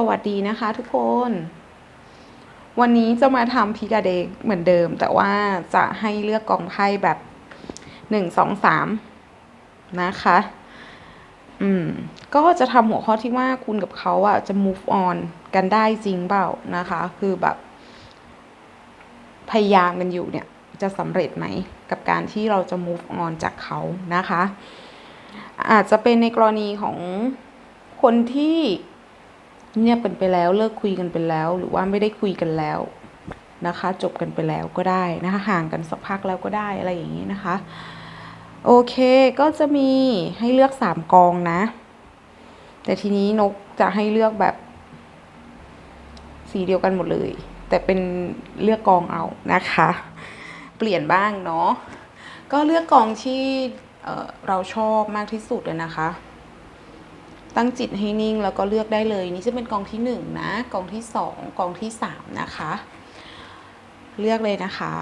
สวัสดีนะคะทุกคน วันนี้จะมาทำพิกาเดกเหมือนเดิม แต่ว่าจะให้เลือกกองไพ่แบบหนึ่งสองสามนะคะ อืม ก็จะทำหัวข้อที่ว่าคุณกับเขาอะจะ move on กันได้จริงเปล่านะคะ คือแบบ พยายามกันอยู่เนี่ย จะสำเร็จไหม กับการที่เราจะ move on จากเขานะคะ อาจจะเป็นในกรณีของคนที่ เงียบกันไปแล้วเลิกคุยกันไปแล้ว หรือว่าไม่ได้คุยกันแล้วนะคะ จบกันไปแล้วก็ได้นะคะห่างกันสักพักแล้วก็ได้อะไรอย่างนี้นะคะ โอเคก็จะมีให้เลือกสามกองนะ แต่ทีนี้นกจะให้เลือกแบบ สีเดียวกันหมดเลย แต่เป็นเลือกกองเอานะคะ เปลี่ยนบ้างเนาะก็เลือกกองที่เเราชอบมากที่สุดเลยนะคะ ตั้งจิตให้นิ่งแล้วก็เลือกได้เลย นี่จะเป็นกองที่หนึ่งนะกองที่สองกองที่สามนะคะ เลือกเลยนะคะ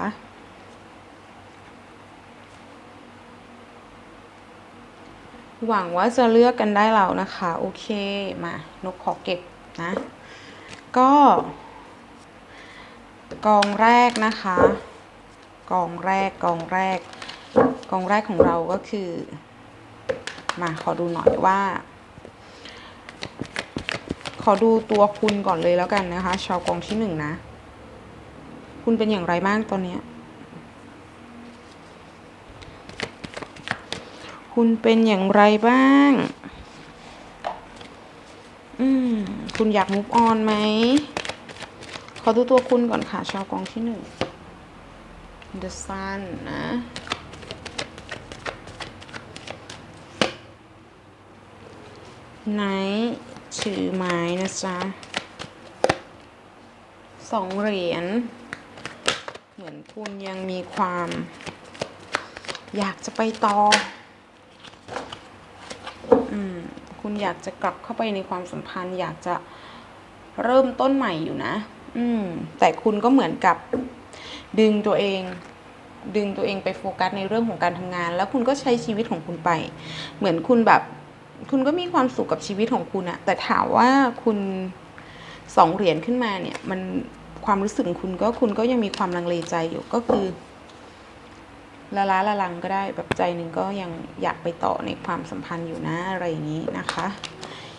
หวังว่าจะเลือกกันได้แล้วนะคะ โอเคมานกขอเก็บนะ ก็ กองแรกนะคะ กองแรกกองแรก กองแรกของเราก็คือ มาขอดูหน่อยว่า ขอดูตัวคุณก่อนเลยแล้วกันนะคะ ชาวกองที่หนึ่งนะ คุณเป็นอย่างไรบ้างตอนนี้คุณเป็นอย่างไรบ้าง อืม คุณอยาก move on ไหม ขอดูตัวคุณก่อนค่ะ ชาวกองที่หนึ่ง The Sun นะไน ถือไม้นะจ๊ะสองเหรียญ เหมือนคุณยังมีความ อยากจะไปต่อ อืม คุณอยากจะกลับเข้าไปในความสัมพันธ์ อยากจะเริ่มต้นใหม่อยู่นะ อืม แต่คุณก็เหมือนกับดึงตัวเอง ดึงตัวเองไปโฟกัสในเรื่องของการทำงาน แล้วคุณก็ใช้ชีวิตของคุณไป เหมือนคุณแบบ คุณก็มีความสุขกับชีวิตของคุณอะแต่ถามว่าคุณสองเหรียญขึ้นมาเนี่ย มันความรู้สึกคุณก็คุณก็ยังมีความลังเลใจอยู่ก็คือละล้าละลังก็ได้แบบใจหนึ่งก็ยังอยากไปต่อในความสัมพันธ์อยู่นะอะไรอย่างนี้นะคะ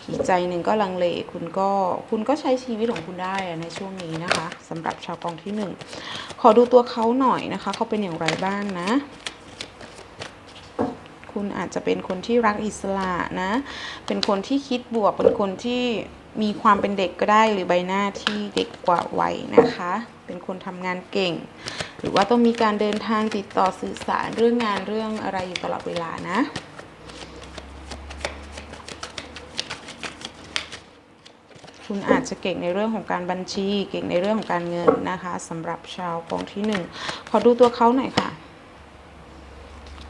อีกใจหนึ่งก็ลังเลคุณก็คุณก็ใช้ชีวิตของคุณได้ในช่วงนี้นะคะสำหรับชาวกองที่หนึ่งขอดูตัวเขาหน่อยนะคะ เขาเป็นอย่างไรบ้างนะ คุณอาจจะเป็นคนที่รักอิสระนะ เป็นคนที่คิดบวก เป็นคนที่มีความเป็นเด็กก็ได้หรือใบหน้าที่เด็กกว่าวัยนะคะ เป็นคนทำงานเก่ง หรือว่าต้องมีการเดินทางติดต่อสื่อสารเรื่องงานเรื่องอะไรอยู่ตลอดเวลานะคุณอาจจะเก่งในเรื่องของการบัญชี เก่งในเรื่องของการเงินนะคะสำหรับชาวกองที่หนึ่งขอดูตัวเขาหน่อยค่ะ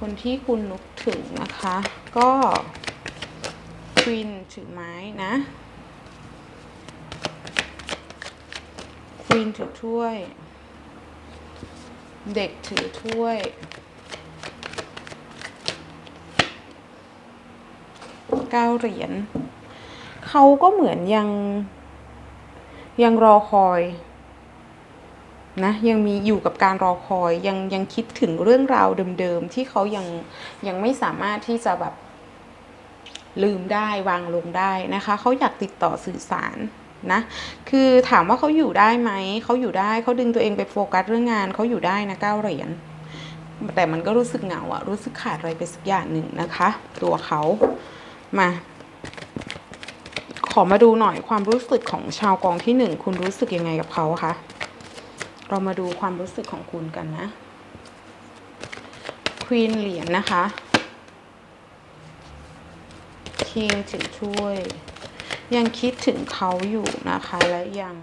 คนที่คุณนึกถึงนะคะ ก็ควีนถือไม้นะควีนถือถ้วย เด็กถือถ้วยเก้าเหรียญเขาก็เหมือนยังยังรอคอย นะยังมีอยู่กับการรอคอยยังยังคิดถึงเรื่องราวเดิมๆที่เขายังยังไม่สามารถที่จะแบบลืมได้วางลงได้นะคะ เขาอยากติดต่อสื่อสารนะคือถามว่าเขาอยู่ได้ไหมเขาอยู่ได้เขาดึงตัวเองไปโฟกัสเรื่องงานเขาอยู่ได้นะเก้าเหรียญแต่มันก็รู้สึกเหงาอะรู้สึกขาดอะไรไปสักอย่างหนึ่งนะคะ ตัวเขามา ขอมาดูหน่อยความรู้สึกของชาวกองที่หนึ่งคุณรู้สึกยังไงกับเขาคะ เรามาดูความรู้สึกของคุณกันนะควีนเหรียญนะคะคิงถือถ้วย ยังคิดถึงเขาอยู่นะคะ และยัง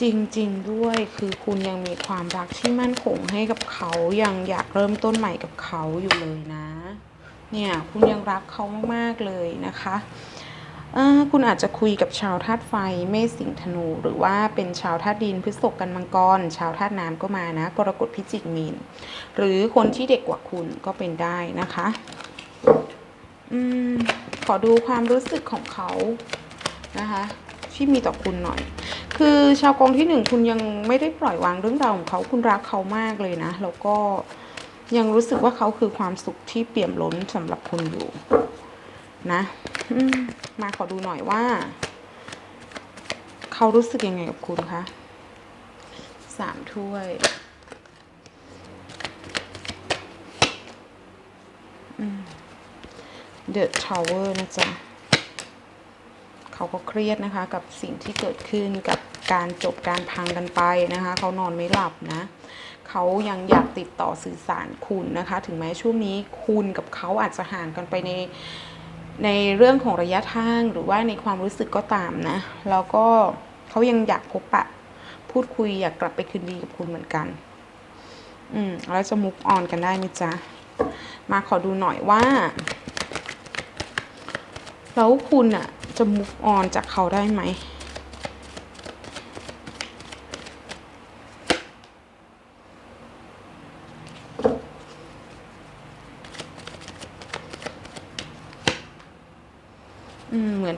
จริงๆด้วยคือคุณยังมีความรักที่มั่นคงให้กับเขายังอยากเริ่มต้นใหม่กับเขาอยู่เลยนะ เนี่ยคุณยังรักเขามากๆเลยนะคะ คุณอาจจะคุยกับชาวธาตุไฟเมษสิงธนู หรือว่าเป็นชาวธาตุดินพฤษภกันมังกร ชาวธาตุน้ำก็มานะกรกฎพิจิกมีน หรือคนที่เด็กกว่าคุณก็เป็นได้นะคะอืมขอดูความรู้สึกของเขานะคะที่มีต่อคุณหน่อย คือชาวกองที่หนึ่งคุณยังไม่ได้ปล่อยวางเรื่องราวของเขาคุณรักเขามากเลยนะ แล้วก็ยังรู้สึกว่าเขาคือความสุขที่เปี่ยมล้นสำหรับคุณอยู่ นะอืมมาขอดูหน่อยว่า เขารู้สึกยังไงกับคุณคะสามถ้วย The Tower นะจ๊ะเขาก็เครียดนะคะ กับสิ่งที่เกิดขึ้นกับการจบการพังกันไปนะคะ เขานอนไม่หลับนะเขายังอยากติดต่อสื่อสารคุณนะคะ ถึงแม้ช่วงนี้คุณกับเขาอาจจะห่างกันไปใน ในเรื่องของระยะทางหรือว่าในความรู้สึกก็ตามนะ แล้วก็เขายังอยากพบปะ พูดคุยอยากกลับไปคืนดีกับคุณเหมือนกัน อืมแล้วจะมุกออนกันได้ไหมจ๊ะ มาขอดูหน่อยว่า แล้วคุณอะจะมุกออนจากเขาได้ไหม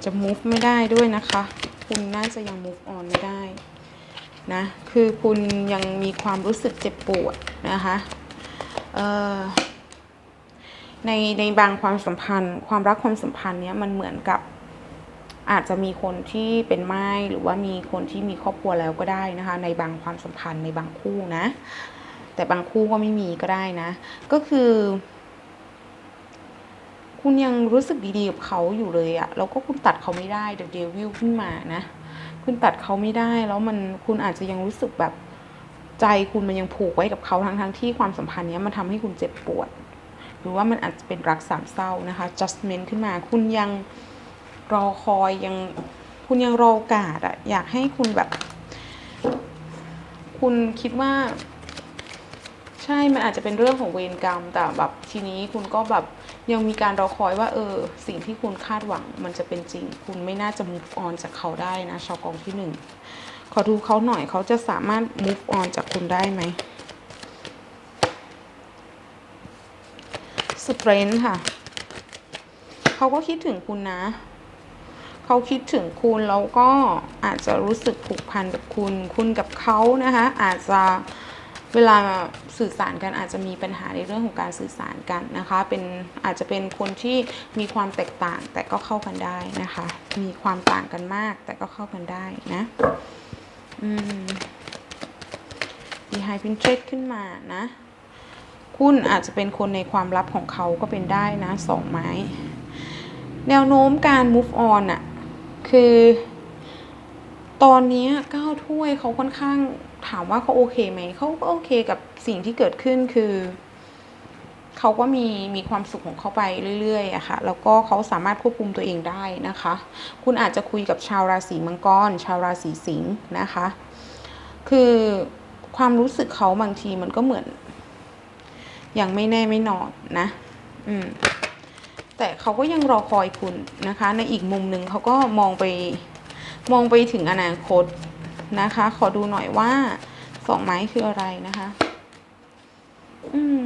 จะ move ไม่ได้ด้วยนะคะ คุณน่าจะยัง move on ไม่ได้นะคือคุณยังมีความรู้สึกเจ็บปวดนะคะในในบางความสัมพันธ์ ความรักความสัมพันธ์เนี้ยมันเหมือนกับอาจจะมีคนที่เป็นไม้หรือว่ามีคนที่มีครอบครัวแล้วก็ได้นะคะ ในบางความสัมพันธ์ในบางคู่นะ แต่บางคู่ก็ไม่มีก็ได้นะ ก็คือ คุณยังรู้สึกดีๆกับเขาอยู่เลยอะแล้วก็คุณตัดเขาไม่ได้เด e เดวิลขึ้นมานะ คุณตัดเขาไม่ได้แล้วมันคุณอาจจะยังรู้สึกแบบใจคุณมันยังผูกไว้กับเขาทั้งๆที่ความสัมพันธ์นี้มันทำให้คุณเจ็บปวด หรือว่ามันอาจจะเป็นรักสามเศร้านะคะ judgment ขึ้นมา คุณยังรอคอยยังคุณยังรอโอกาสอะอยากให้คุณแบบ คุณคิดว่า ใช่ มันอาจจะเป็นเรื่องของเวรกรรม แต่แบบทีนี้คุณก็แบบ ยังมีการรอคอยว่าเออสิ่งที่คุณคาดหวังมันจะเป็นจริง คุณไม่น่าจะ move on จากเขาได้นะ ชาวกองที่หนึ่งขอดูเขาหน่อยเขาจะสามารถ move on จากคุณได้ไหม strength ค่ะ เขาก็คิดถึงคุณนะ เขาคิดถึงคุณ แล้วก็อาจจะรู้สึกผูกพันกับคุณ คุณกับเขานะคะ อาจจะ เวลาสื่อสารกันอาจจะมีปัญหาในเรื่องของการสื่อสารกันนะคะ เป็นอาจจะเป็นคนที่มีความแตกต่างแต่ก็เข้ากันได้นะคะ มีความต่างกันมากแต่ก็เข้ากันได้นะอืมมีไฮพินเทรดขึ้นมานะ คุณอาจจะเป็นคนในความลับของเขาก็เป็นได้นะสองไม้ แนวโน้มการ move on อะคือ ตอนนี้ก้าวถ้วยเขาค่อนข้าง ถามว่าเขาโอเคไหมเขาก็โอเคกับสิ่งที่เกิดขึ้นคือเขาก็มีมีความสุขของเขาไปเรื่อยๆอะค่ะ แล้วก็เขาสามารถควบคุมตัวเองได้นะคะ คุณอาจจะคุยกับชาวราศีมังกร ชาวราศีสิงห์นะคะ คือความรู้สึกเขาบางทีมันก็เหมือน ยังไม่แน่ไม่นอนนะ อืม แต่เขาก็ยังรอคอยคุณนะคะ ในอีกมุมหนึ่งเขาก็มองไป มองไปถึงอนาคต นะคะ ขอดูหน่อยว่าสองไม้คืออะไรนะคะ อืม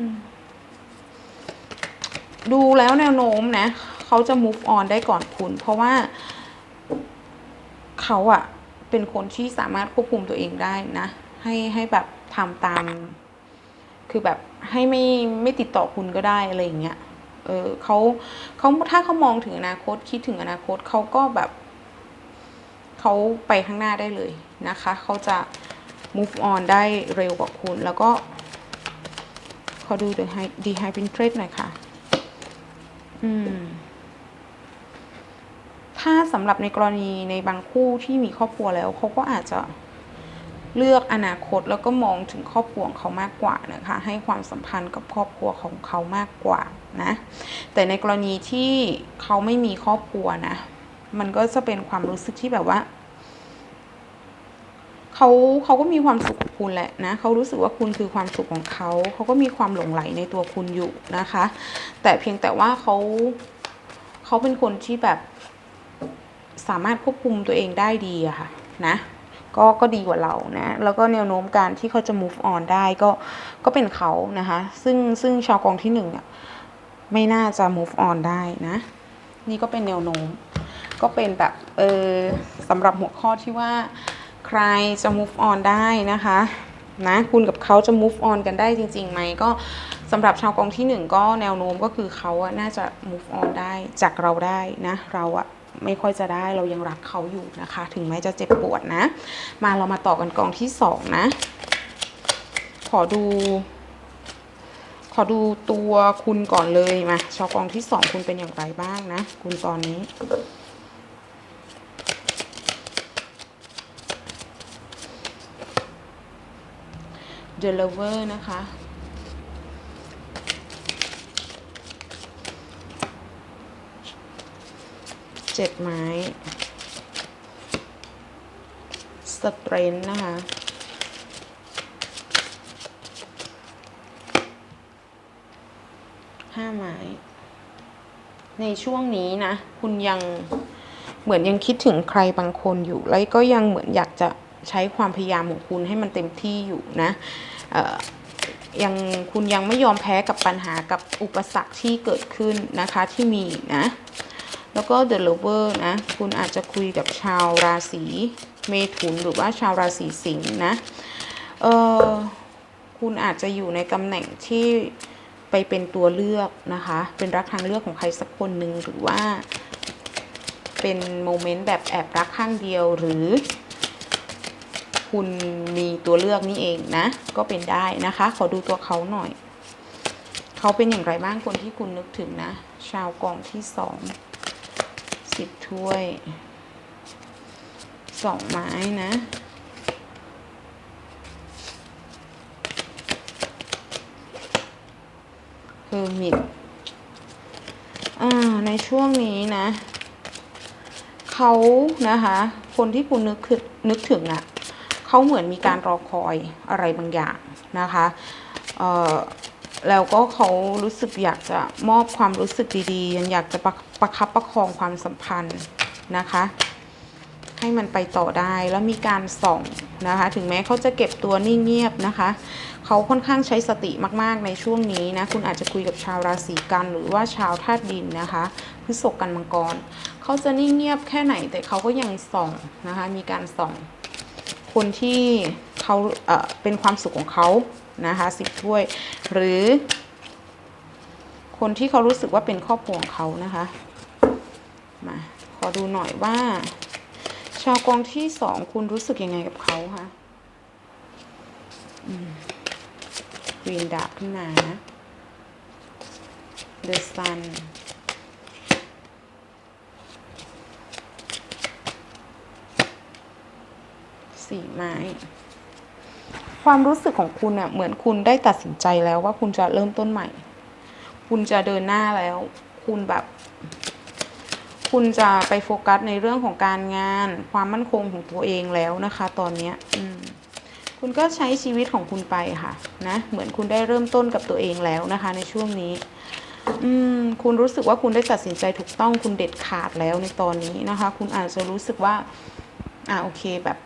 ดูแล้วแนวโน้มนะ เขาจะ move on ได้ก่อนคุณ เพราะว่า เขาอะเป็นคนที่สามารถควบคุมตัวเองได้นะ ให้ให้แบบทำตาม คือแบบให้ไม่ไม่ติดต่อคุณก็ได้อะไรอย่างเงี้ย เออเขาเขาถ้าเขามองถึงอนาคตคิดถึงอนาคตเขาก็แบบเขาไปข้างหน้าได้เลย นะคะ เขาจะ move on ได้เร็วกว่าคุณ แล้วก็ขอดู the high the high interest หน่อยค่ะ อืม ถ้าสำหรับในกรณีในบางคู่ที่มีครอบครัวแล้ว เขาก็อาจจะเลือกอนาคตแล้วก็มองถึงครอบครัวของเขามากกว่านะคะ ให้ความสัมพันธ์กับครอบครัวของเขามากกว่านะ แต่ในกรณีที่เขาไม่มีครอบครัวนะ มันก็จะเป็นความรู้สึกที่แบบว่า เขาเขาก็มีความสุขกับคุณแหละนะเขารู้สึกว่าคุณคือความสุขของเขาเขาก็มีความหลงไหลในตัวคุณอยู่นะคะ แต่เพียงแต่ว่าเขาเขาเป็นคนที่แบบสามารถควบคุมตัวเองได้ดีอะค่ะนะก็ก็ดีกว่าเรานะ แล้วก็แนวโน้มการที่เขาจะ move on ได้ก็ก็เป็นเขานะคะ ซึ่งซึ่งชาวกองที่หนึ่งอะไม่น่าจะ move on ได้นะ นี่ก็เป็นแนวโน้ม ก็เป็นแบบเออสำหรับหัวข้อที่ว่า ใครจะ move on ได้นะคะนะคุณกับเขาจะ move on กันได้จริงๆไหมก็สำหรับชาวกองที่หนึ่งก็แนวโน้มก็คือเขาอะน่าจะ move on ได้จากเราได้นะเราอะไม่ค่อยจะได้เรายังรักเขาอยู่นะคะ ถึงแม้จะเจ็บปวดนะ มาเรามาต่อกันกองที่สองนะ ขอดู ขอดูตัวคุณก่อนเลยมาชาวกองที่สองคุณเป็นอย่างไรบ้างนะ คุณตอนนี้ The Lover นะคะ เจ็ดไม้ สเตรนนะคะ ห้าไม้ ในช่วงนี้นะ คุณยังเหมือนยังคิดถึงใครบางคนอยู่ แล้วก็ยังเหมือนอยากจะใช้ความพยายามของคุณให้มันเต็มที่อยู่นะ ยังคุณยังไม่ยอมแพ้กับปัญหากับอุปสรรคที่เกิดขึ้นนะคะที่มีนะ แล้วก็ The Lover นะ คุณอาจจะคุยกับชาวราศีเมถุนหรือว่าชาวราศีสิงห์นะ เออคุณอาจจะอยู่ในตำแหน่งที่ไปเป็นตัวเลือกนะคะ เป็นรักทางเลือกของใครสักคนหนึ่งหรือว่าเป็นโมเมนต์แบบแอบรักข้างเดียวหรือ คุณมีตัวเลือกนี่เองนะ ก็เป็นได้นะคะ ขอดูตัวเขาหน่อย เขาเป็นอย่างไรบ้างคนที่คุณนึกถึงนะ ชาวกองที่สองสิบถ้วยสองไม้นะเฮอร์มิตอ่าในช่วงนี้นะ เขานะคะ คนที่คุณนึกนึกถึงอะ เขาเหมือนมีการรอคอยอะไรบางอย่างนะคะแล้วก็เขารู้สึกอยากจะมอบความรู้สึกดีๆยังอยากจะประประคับประคองความสัมพันธ์นะคะ ให้มันไปต่อได้แล้วมีการส่องนะคะ ถึงแม้เขาจะเก็บตัวนิ่งเงียบนะคะเขาค่อนข้างใช้สติมากๆในช่วงนี้นะ คุณอาจจะคุยกับชาวราศีกัน หรือว่าชาวธาตุดินนะคะพฤษภกันมังกรเขาจะนิ่งเงียบแค่ไหนแต่เขาก็ยังส่องนะคะ มีการส่อง คนที่เขาเอ่อเป็นความสุขของเขานะคะสิบถ้วย หรือ คนที่เขารู้สึกว่าเป็นครอบครัวของเขานะคะมาขอดูหน่อยว่า ชาวกองที่สองคุณรู้สึกยังไงกับเขาคะควีนดาบขึ้นมานะ The Sun สี่ไม้ ความรู้สึกของคุณอะเหมือนคุณได้ตัดสินใจแล้วว่าคุณจะเริ่มต้นใหม่ คุณจะเดินหน้าแล้ว คุณแบบ คุณจะไปโฟกัสในเรื่องของการงาน ความมั่นคงของตัวเองแล้วนะคะ ตอนเนี้ย อืมคุณก็ใช้ชีวิตของคุณไปค่ะนะเหมือนคุณได้เริ่มต้นกับตัวเองแล้วนะคะ ในช่วงนี้ อืมคุณรู้สึกว่าคุณได้ตัดสินใจถูกต้องคุณเด็ดขาดแล้วในตอนนี้นะคะ คุณอาจจะรู้สึกว่า อ่าโอเคแบบ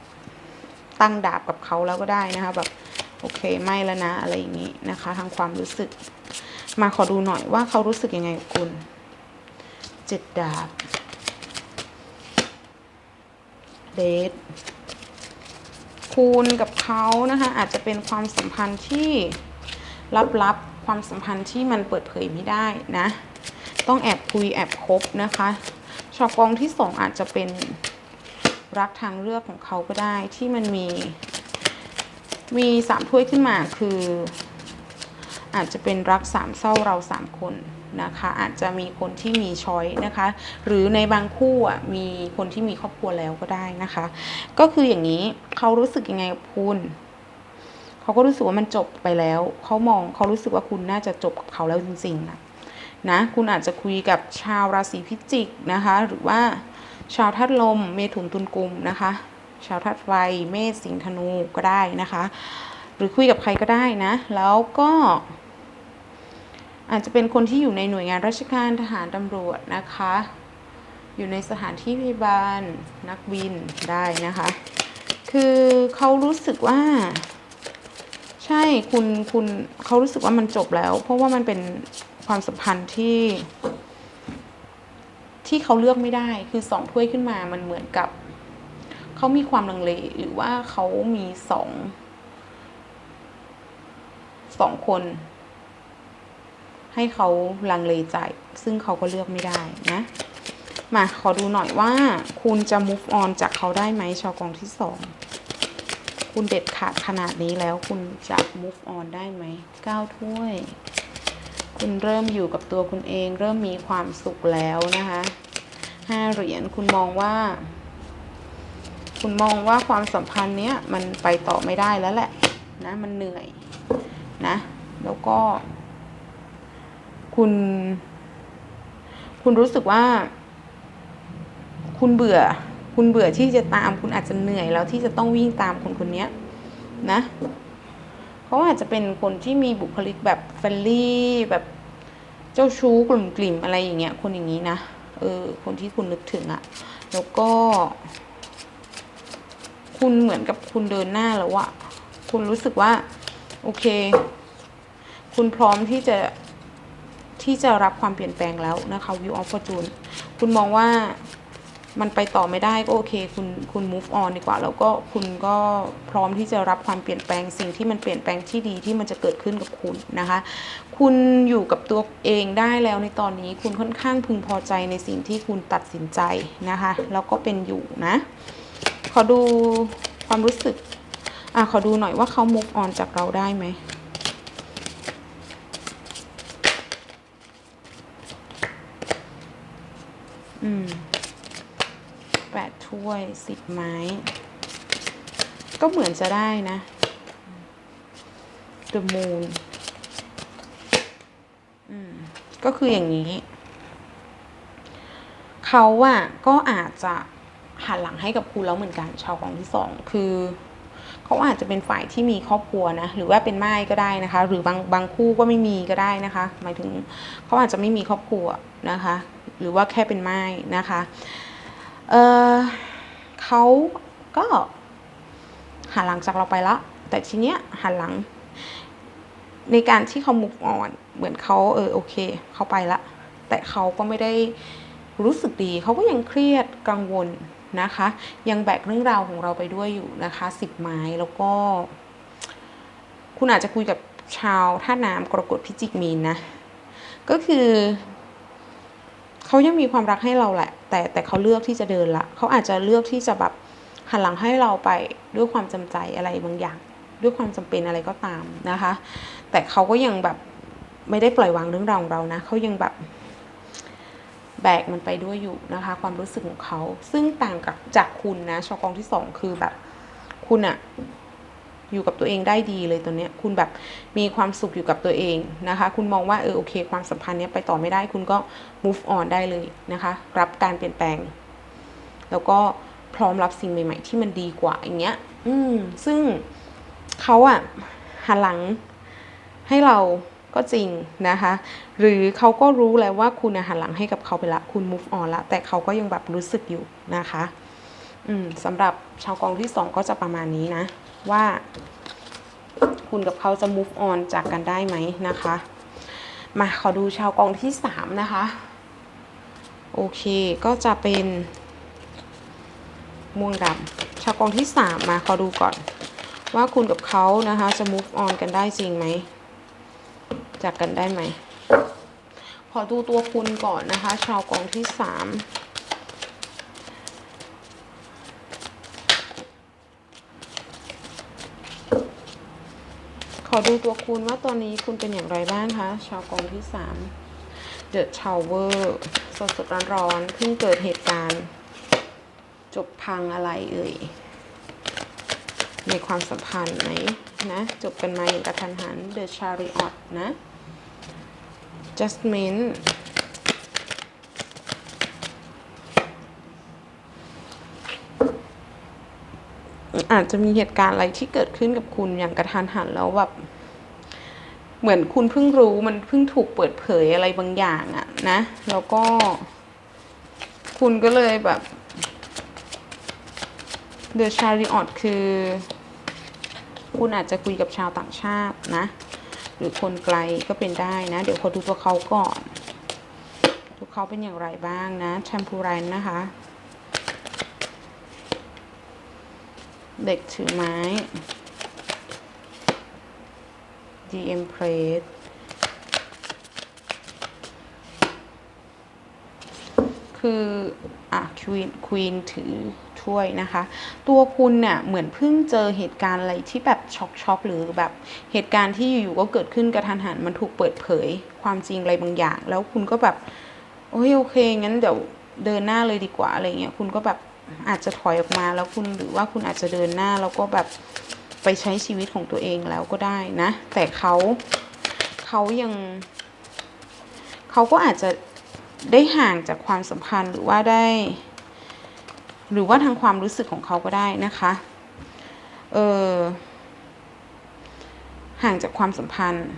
ตั้งดาบกับเขาแล้วก็ได้นะคะแบบโอเคไม่แล้วนะอะไรอย่างนี้นะคะ ทางความรู้สึก มาขอดูหน่อยว่าเขารู้สึกยังไงกับคุณเจ็ดดาบเดทคุณกับเขานะคะอาจจะเป็นความสัมพันธ์ที่ลับๆความสัมพันธ์ที่มันเปิดเผยไม่ได้นะ ต้องแอบคุยแอบคบนะคะชาวกองที่สองอาจจะเป็น รักทางเลือกของเขาก็ได้ที่มันมี มีสามถ้วยขึ้นมาคือ อาจจะเป็นรักสามเศร้าเราสามคนนะคะอาจจะมีคนที่มีช้อยนะคะ หรือในบางคู่อะมีคนที่มีครอบครัวแล้วก็ได้นะคะ ก็คืออย่างนี้เขารู้สึกยังไงกับคุณเขาก็รู้สึกว่ามันจบไปแล้วเขามองเขารู้สึกว่าคุณน่าจะจบกับเขาแล้วจริงๆนะนะคุณอาจจะคุยกับชาวราศีพิจิกนะคะ หรือว่า ชาวธาตุลม เมถุนตุลกุมนะคะ ชาวธาตุไฟ เมษสิงธนูก็ได้นะคะ หรือคุยกับใครก็ได้นะ แล้วก็อาจจะเป็นคนที่อยู่ในหน่วยงานราชการทหารตำรวจนะคะ อยู่ในสถานที่พยาบาลนักบินได้นะคะ คือเขารู้สึกว่า ใช่คุณคุณเขารู้สึกว่ามันจบแล้ว เพราะว่ามันเป็นความสัมพันธ์ที่ ที่เขาเลือกไม่ได้คือสองถ้วยขึ้นมามันเหมือนกับเขามีความลังเลหรือว่าเขามีสองสองคน ให้เขาลังเลใจ ซึ่งเขาก็เลือกไม่ได้นะ มาขอดูหน่อยว่า คุณจะ move on จากเขาได้ไหมชาวกองที่สองคุณเด็ดขาดขนาดนี้แล้วคุณจะ move on ได้ไหมเก้าถ้วย คุณเริ่มอยู่กับตัวคุณเอง เริ่มมีความสุขแล้วนะคะห้าเหรียญคุณมองว่า คุณมองว่าความสัมพันธ์เนี้ยมันไปต่อไม่ได้แล้วแหละนะมันเหนื่อยนะ แล้วก็ คุณ คุณรู้สึกว่า คุณเบื่อ คุณเบื่อที่จะตาม คุณอาจจะเหนื่อยแล้วที่จะต้องวิ่งตามคนคนเนี้ยนะ เขาอาจจะเป็นคนที่มีบุคลิกแบบเฟรนลี่แบบเจ้าชู้กลุ่มกลิ่มอะไรอย่างเงี้ยคนอย่างนี้นะเออคนที่คุณนึกถึงอะแล้วก็ คุณเหมือนกับคุณเดินหน้าแล้วอะคุณรู้สึกว่า โอเค คุณพร้อมที่จะที่จะรับความเปลี่ยนแปลงแล้วนะคะ view of fortune คุณมองว่า มันไปต่อไม่ได้ก็โอเค คุณคุณ move on ดีกว่า แล้วก็คุณก็พร้อมที่จะรับความเปลี่ยนแปลงสิ่งที่มันเปลี่ยนแปลงที่ดีที่มันจะเกิดขึ้นกับคุณนะคะ คุณอยู่กับตัวเองได้แล้วในตอนนี้คุณค่อนข้างพึงพอใจในสิ่งที่คุณตัดสินใจนะคะ แล้วก็เป็นอยู่นะ ขอดูความรู้สึกอะขอดูหน่อยว่าเขา move on จากเราได้ไหมอืม แปดถ้วยสิบไม้ ก็เหมือนจะได้นะ The Moon อืมก็คืออย่างนี้ เขาอะก็อาจจะหันหลังให้กับคุณแล้วเหมือนกัน ชาวกองที่สองคือเขาอาจจะเป็นฝ่ายที่มีครอบครัวนะ หรือว่าเป็นไม้ก็ได้นะคะ หรือบางบางคู่ก็ไม่มีก็ได้นะคะ หมายถึงเขาอาจจะไม่มีครอบครัวนะคะ หรือว่าแค่เป็นไม้นะคะ เออเขาก็หันหลังจากเราไปละ แต่ทีเนี้ยหันหลัง ในการที่เขา move on เหมือนเขาเออโอเคเขาไปละ แต่เขาก็ไม่ได้รู้สึกดี เขาก็ยังเครียดกังวลนะคะ ยังแบกเรื่องราวของเราไปด้วยอยู่นะคะสิบไม้แล้วก็ คุณอาจจะคุยกับชาวท่าน้ำกรกฎพิจิกมีนนะ ก็คือ เขายังมีความรักให้เราแหละ แต่แต่เขาเลือกที่จะเดินละเขาอาจจะเลือกที่จะแบบหันหลังให้เราไปด้วยความจำใจอะไรบางอย่าง ด้วยความจำเป็นอะไรก็ตามนะคะ แต่เขาก็ยังแบบไม่ได้ปล่อยวางเรื่องราวของเรานะเขายังแบบแบกมันไปด้วยอยู่นะคะ ความรู้สึกของเขา ซึ่งต่างกับจากคุณนะชอกองที่สองคือแบบ คุณอะ อยู่กับตัวเองได้ดีเลยตอนเนี้ย คุณแบบมีความสุขอยู่กับตัวเองนะคะ คุณมองว่าเออโอเค ความสัมพันธ์เนี้ยไปต่อไม่ได้คุณก็ move on ได้เลยนะคะ รับการเปลี่ยนแปลง แล้วก็พร้อมรับสิ่งใหม่ ๆ ที่มันดีกว่าอย่างเงี้ย อืม ซึ่งเขาอะหันหลังให้เราก็จริงนะคะ หรือเขาก็รู้แล้วว่าคุณหันหลังให้กับเขาไปละคุณ move on ละแต่เขาก็ยังแบบรู้สึกอยู่นะคะ อืมสำหรับชาวกองที่สองก็จะประมาณนี้นะ ว่า คุณกับเขาจะ move on จากกันได้ไหมนะคะ มาขอดูชาวกองที่สามนะคะ โอเคก็จะเป็นม่วงดำชาวกองที่สามมาขอดูก่อน ว่าคุณกับเขานะคะ จะ move on กันได้จริงไหมจากกันได้ไหมขอดูตัวคุณก่อนนะคะ ชาวกองที่สาม ขอดูตัวคุณว่าตอนนี้คุณเป็นอย่างไรบ้างคะ ชาวกองที่สาม The Tower สดสดร้อนร้อนเพิ่งเกิดเหตุการณ์ จบพังอะไรเอ่ย ในความสัมพันธ์ไหมนะ จบกันมาอย่างกระทันหัน The Chariot นะ Justment อาจจะมีเหตุการณ์อะไรที่เกิดขึ้นกับคุณอย่างกระทันหันแล้วแบบเหมือนคุณเพิ่งรู้มันเพิ่งถูกเปิดเผยอะไรบางอย่างอะนะ แล้วก็ คุณก็เลยแบบ The Chariot คือ คุณอาจจะคุยกับชาวต่างชาตินะ หรือคนไกลก็เป็นได้นะ เดี๋ยวขอดูตัวเขาก่อนทุกเขาเป็นอย่างไรบ้างนะแชมพูไรน์นะคะ เด็กถือไม้ DM Press คืออะควีนควีนถือถ้วยนะคะ ตัวคุณเนี่ยเหมือนเพิ่งเจอเหตุการณ์อะไรที่แบบช็อกช็อกหรือแบบเหตุการณ์ที่อยู่ๆก็เกิดขึ้นกระทันหันมันถูกเปิดเผยความจริงอะไรบางอย่าง แล้วคุณก็แบบโอ้ยโอเคงั้นเดี๋ยวเดินหน้าเลยดีกว่าอะไรเงี้ยคุณก็แบบ อาจจะถอยออกมาแล้วคุณหรือว่าคุณอาจจะเดินหน้าแล้วก็แบบไปใช้ชีวิตของตัวเองแล้วก็ได้นะ แต่เขาเขายังเขาก็อาจจะได้ห่างจากความสัมพันธ์หรือว่าได้ หรือว่าทางความรู้สึกของเขาก็ได้นะคะเออห่างจากความสัมพันธ์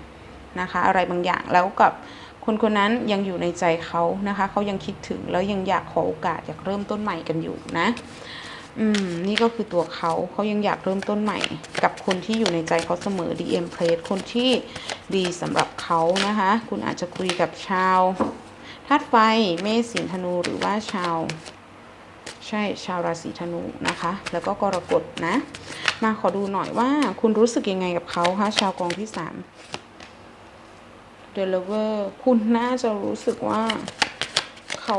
นะคะ อะไรบางอย่างแล้วกับ คนคนนั้นยังอยู่ในใจเขานะคะ เขายังคิดถึงแล้วยังอยากขอโอกาสอยากเริ่มต้นใหม่กันอยู่นะ อืม นี่ก็คือตัวเขาเขายังอยากเริ่มต้นใหม่ กับคนที่อยู่ในใจเขาเสมอ DM p l a t e คนที่ดีสำหรับเขานะคะ คุณอาจจะคุยกับชาวธาตุไฟเมษสิงธนูหรือว่าชาวใช่ชาวราศีธนูนะคะ แล้วก็กรกฎนะ มาขอดูหน่อยว่าคุณรู้สึกยังไงกับเขาคะชาวกองที่สาม เดลเวอร์คุณน่าจะรู้สึกว่าเขา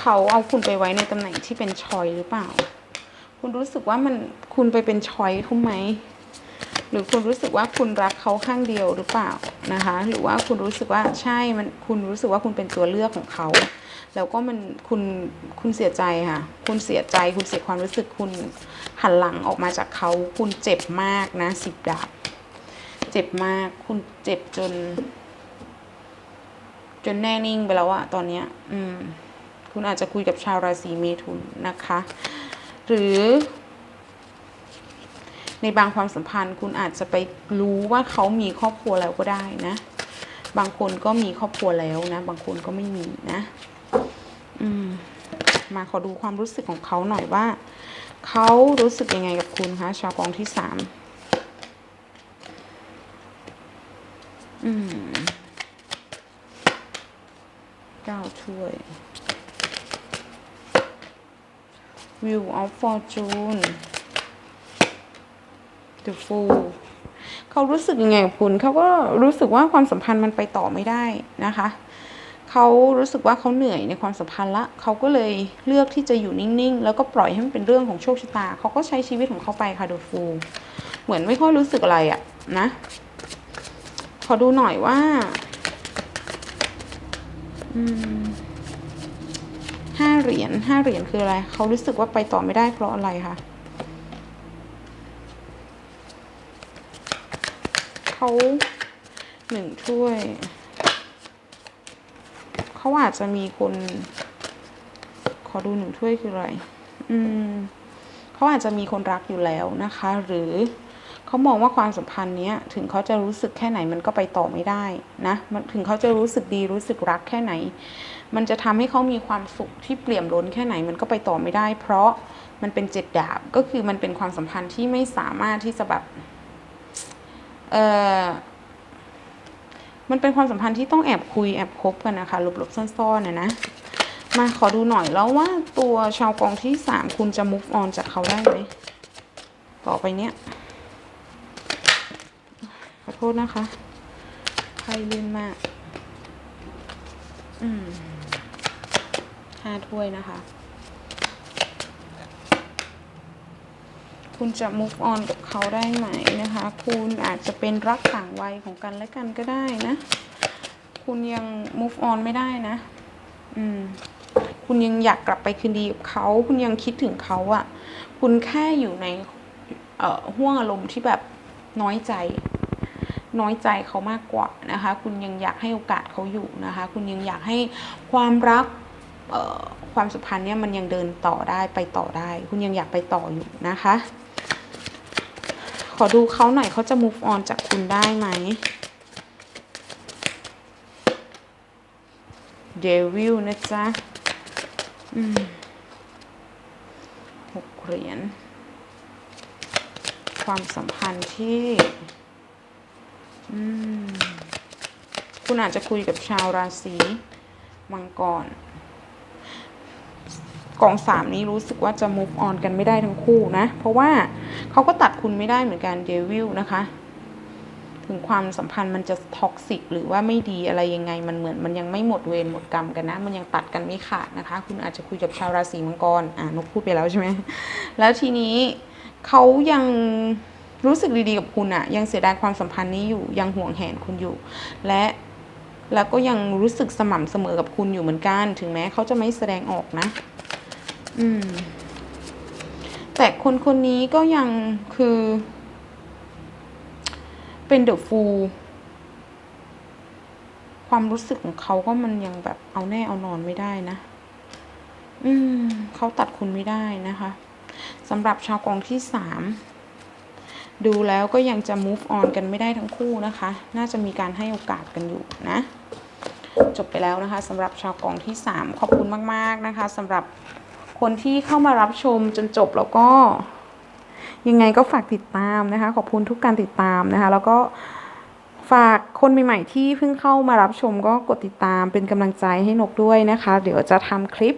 เขาเอาคุณไปไว้ในตำแหน่งที่เป็นชอยหรือเปล่า คุณรู้สึกว่ามันคุณไปเป็นชอยเขาไหม หรือคุณรู้สึกว่าคุณรักเขาข้างเดียวหรือเปล่านะคะ หรือว่าคุณรู้สึกว่าใช่มันคุณรู้สึกว่าคุณเป็นตัวเลือกของเขา แล้วก็มันคุณคุณเสียใจค่ะ คุณเสียใจ คุณเสียความรู้สึกคุณหันหลังออกมาจากเขา คุณเจ็บมากนะสิบดาบเจ็บมากคุณเจ็บจน จนแน่นิ่งไปแล้วอะตอนเนี้ย อืม คุณอาจจะคุยกับชาวราศีเมถุนนะคะ หรือ ในบางความสัมพันธ์ คุณอาจจะไปรู้ว่าเขามีครอบครัวแล้วก็ได้นะ บางคนก็มีครอบครัวแล้วนะ บางคนก็ไม่มีนะ อืม มาขอดูความรู้สึกของเขาหน่อยว่า เขารู้สึกยังไงกับคุณคะชาวกองที่สามอืมเก้าถ้วย Wheel of Fortune The Fool เขารู้สึกยังไงกับคุณเขาก็รู้สึกว่าความสัมพันธ์มันไปต่อไม่ได้นะคะเขารู้สึกว่าเขาเหนื่อยในความสัมพันธ์ละเขาก็เลยเลือกที่จะอยู่นิ่งๆ แล้วก็ปล่อยให้มันเป็นเรื่องของโชคชะตา เขาก็ใช้ชีวิตของเขาไปค่ะ The Fool เหมือนไม่ค่อยรู้สึกอะไรอะนะ ขอดูหน่อยว่าห้าเหรียญห้าเหรียญคืออะไร เขารู้สึกว่าไปต่อไม่ได้เพราะอะไรคะ เขาหนึ่งถ้วย เขาอาจจะมีคน ขอดูหนึ่งถ้วยคืออะไร อืมเขาอาจจะมีคนรักอยู่แล้วนะคะ หรือเขามองว่าความสัมพันธ์เนี้ย ถึงเขาจะรู้สึกแค่ไหนมันก็ไปต่อไม่ได้นะมันถึงเขาจะรู้สึกดีรู้สึกรักแค่ไหน มันจะทำให้เขามีความสุขที่เปลี่ยมล้นแค่ไหนมันก็ไปต่อไม่ได้ เพราะมันเป็นเจ็ดดาบก็คือมันเป็นความสัมพันธ์ที่ไม่สามารถที่จะแบบ เออมันเป็นความสัมพันธ์ที่ต้องแอบคุยแอบคบกันนะคะหลบๆซ่อนๆนะนะ มาขอดูหน่อยแล้วว่าตัวชาวกองที่สามคุณจะ move on จากเขาได้ไหมต่อไปเนี้ยขอโทษนะคะไพ่ลื่นมากอืมห้าถ้วยนะคะ คุณจะ move on กับเขาได้ไหมนะคะ คุณอาจจะเป็นรักต่างวัยของกันและกันก็ได้นะ คุณยัง move on ไม่ได้นะ อืม คุณยังอยากกลับไปคืนดีกับเขา คุณยังคิดถึงเขาอะคุณแค่อยู่ใน เอ่อห่วงอารมณ์ที่แบบน้อยใจ น้อยใจเขามากกว่านะคะ คุณยังอยากให้โอกาสเขาอยู่นะคะ คุณยังอยากให้ความรักเอ่อความสัมพันธ์เนี่ยมันยังเดินต่อได้ไปต่อได้ คุณยังอยากไปต่ออยู่นะคะ อดูเขาหน่อยเขาจะ move on จากคุณได้ไหม เดวิลนะจ๊ะหกเหรียญ ความสัมพันธ์ที่คุณอาจจะคุยกับชาวราศีมังกรกองสามนี้รู้สึกว่าจะ move on กันไม่ได้ทั้งคู่นะ เพราะว่า เขาก็ตัดคุณไม่ได้เหมือนกันเดวิลนะคะ ถึงความสัมพันธ์มันจะท็อกซิกหรือว่าไม่ดีอะไรยังไง มันเหมือนมันยังไม่หมดเวรหมดกรรมกันนะ มันยังตัดกันไม่ขาดนะคะ คุณอาจจะคุยกับชาวราศีมังกร อ่านกพูดไปแล้วใช่ไหม แล้วทีนี้เขายังรู้สึกดีๆกับคุณอะยังเสียดายความสัมพันธ์นี้อยู่ยังห่วงแหนคุณอยู่ และแล้วก็ยังรู้สึกสม่ำเสมอกับคุณอยู่เหมือนกัน ถึงแม้เขาจะไม่แสดงออกนะ อืม แต่คนคนนี้ก็ยังคือ เป็นเดอะฟูลความรู้สึกของเขาก็มันยังแบบเอาแน่เอานอนไม่ได้นะ อืม เขาตัดคุณไม่ได้นะคะสำหรับชาวกองที่สามดูแล้วก็ยังจะ move on กันไม่ได้ทั้งคู่นะคะ น่าจะมีการให้โอกาสกันอยู่นะ จบไปแล้วนะคะสำหรับชาวกองที่ 3 ขอบคุณมาก ๆ นะคะสำหรับ คนที่เข้ามารับชมจนจบแล้วก็ ยังไงก็ฝากติดตามนะคะ ขอบคุณทุกการติดตามนะคะ แล้วก็ฝากคนใหม่ๆที่เพิ่งเข้ามารับชมก็กดติดตามเป็นกำลังใจให้นกด้วยนะคะ เดี๋ยวจะทำคลิป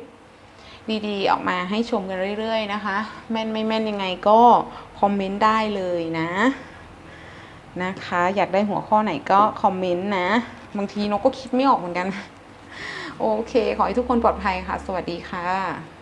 ดีๆ ออกมาให้ชมกันเรื่อย ๆ นะคะ แม่นไม่แม่นยังไงก็คอมเมนต์ได้เลยนะนะคะ อยากได้หัวข้อไหนก็คอมเมนต์นะ บางทีนกก็คิดไม่ออกเหมือนกัน โอเค ขอให้ทุกคนปลอดภัยค่ะ สวัสดีค่ะ